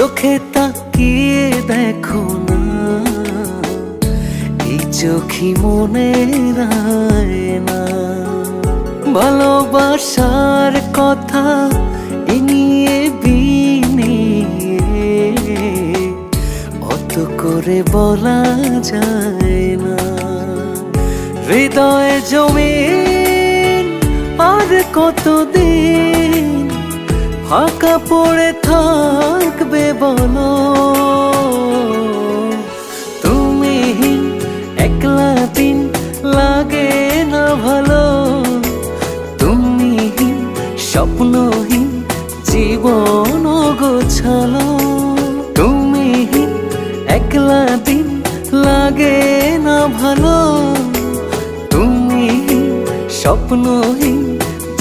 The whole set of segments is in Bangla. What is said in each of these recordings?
চোখে তাকিয়ে দেখো না। এই চোখি মনে না ভালোবাসার কথা এ নিয়ে বিনিয়ে। অত করে বলা যায় না। হৃদয়ে জমে আর কতদিন ফাঁকা পড়ে থাকবে বলো। তুমি একলা দিন লাগে না ভালো। তুমি স্বপ্নহীন, জীবন গোছালো। তুমি একলা দিন লাগে না ভালো। তুমি স্বপ্নহীন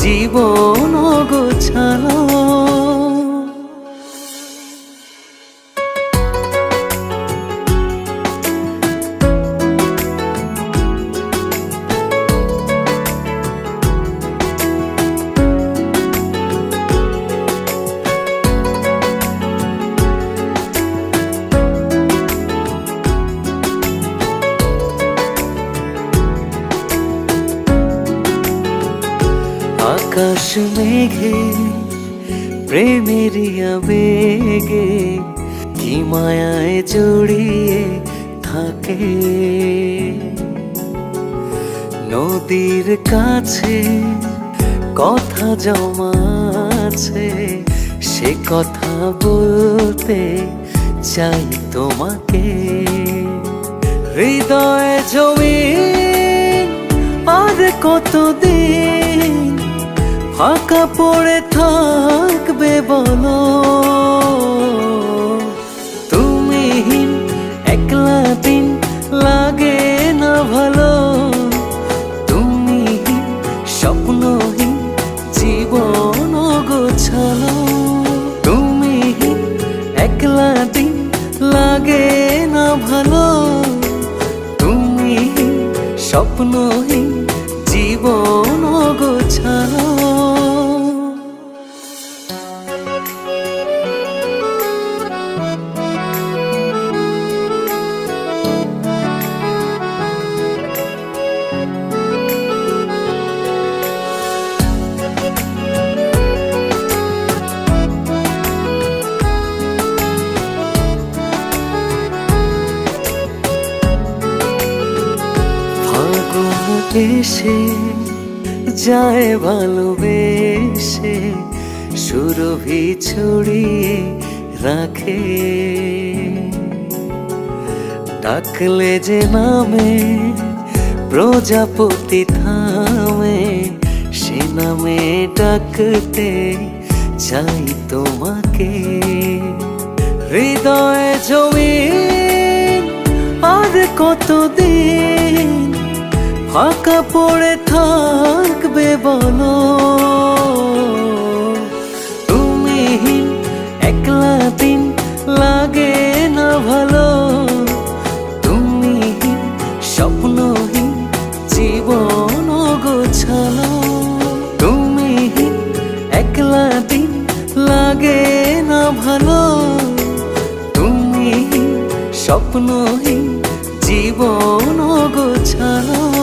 জীবন গোছালো আকাশ মেঘে প্রেমেরই আবেগে কি মায়ায় জড়িয়ে থাকে? নদীর কাছে কথা জমাছে সে কথা বলতে চাই তোমাকে। হৃদয়ে জমি আর কতদিন ফাঁকা পড়ে থাকবে বলো। তুমি একলা দিন লাগে না ভালো। তুমি স্বপ্নহীন জীবন গোছালো। তুমি একলা দিন লাগে না ভালো। তুমি স্বপ্নহীন এসে যায় ভালোবেসে, সুরভি ছড়িয়ে রাখে। ডাকলে যে নামে, প্রজাপতি থামে, সে নামে ডাকতে চাই তোমাকে। হৃদয়ে জমি আর কতদিন ফাঁকা পড়ে থাকবে বলো তুমি একলা দিন লাগে না ভালো। তুমি স্বপ্নহীন, জীবন গোছালো। তুমি একলা দিন লাগে না ভালো। তুমি স্বপ্নহীন, জীবন গোছালো।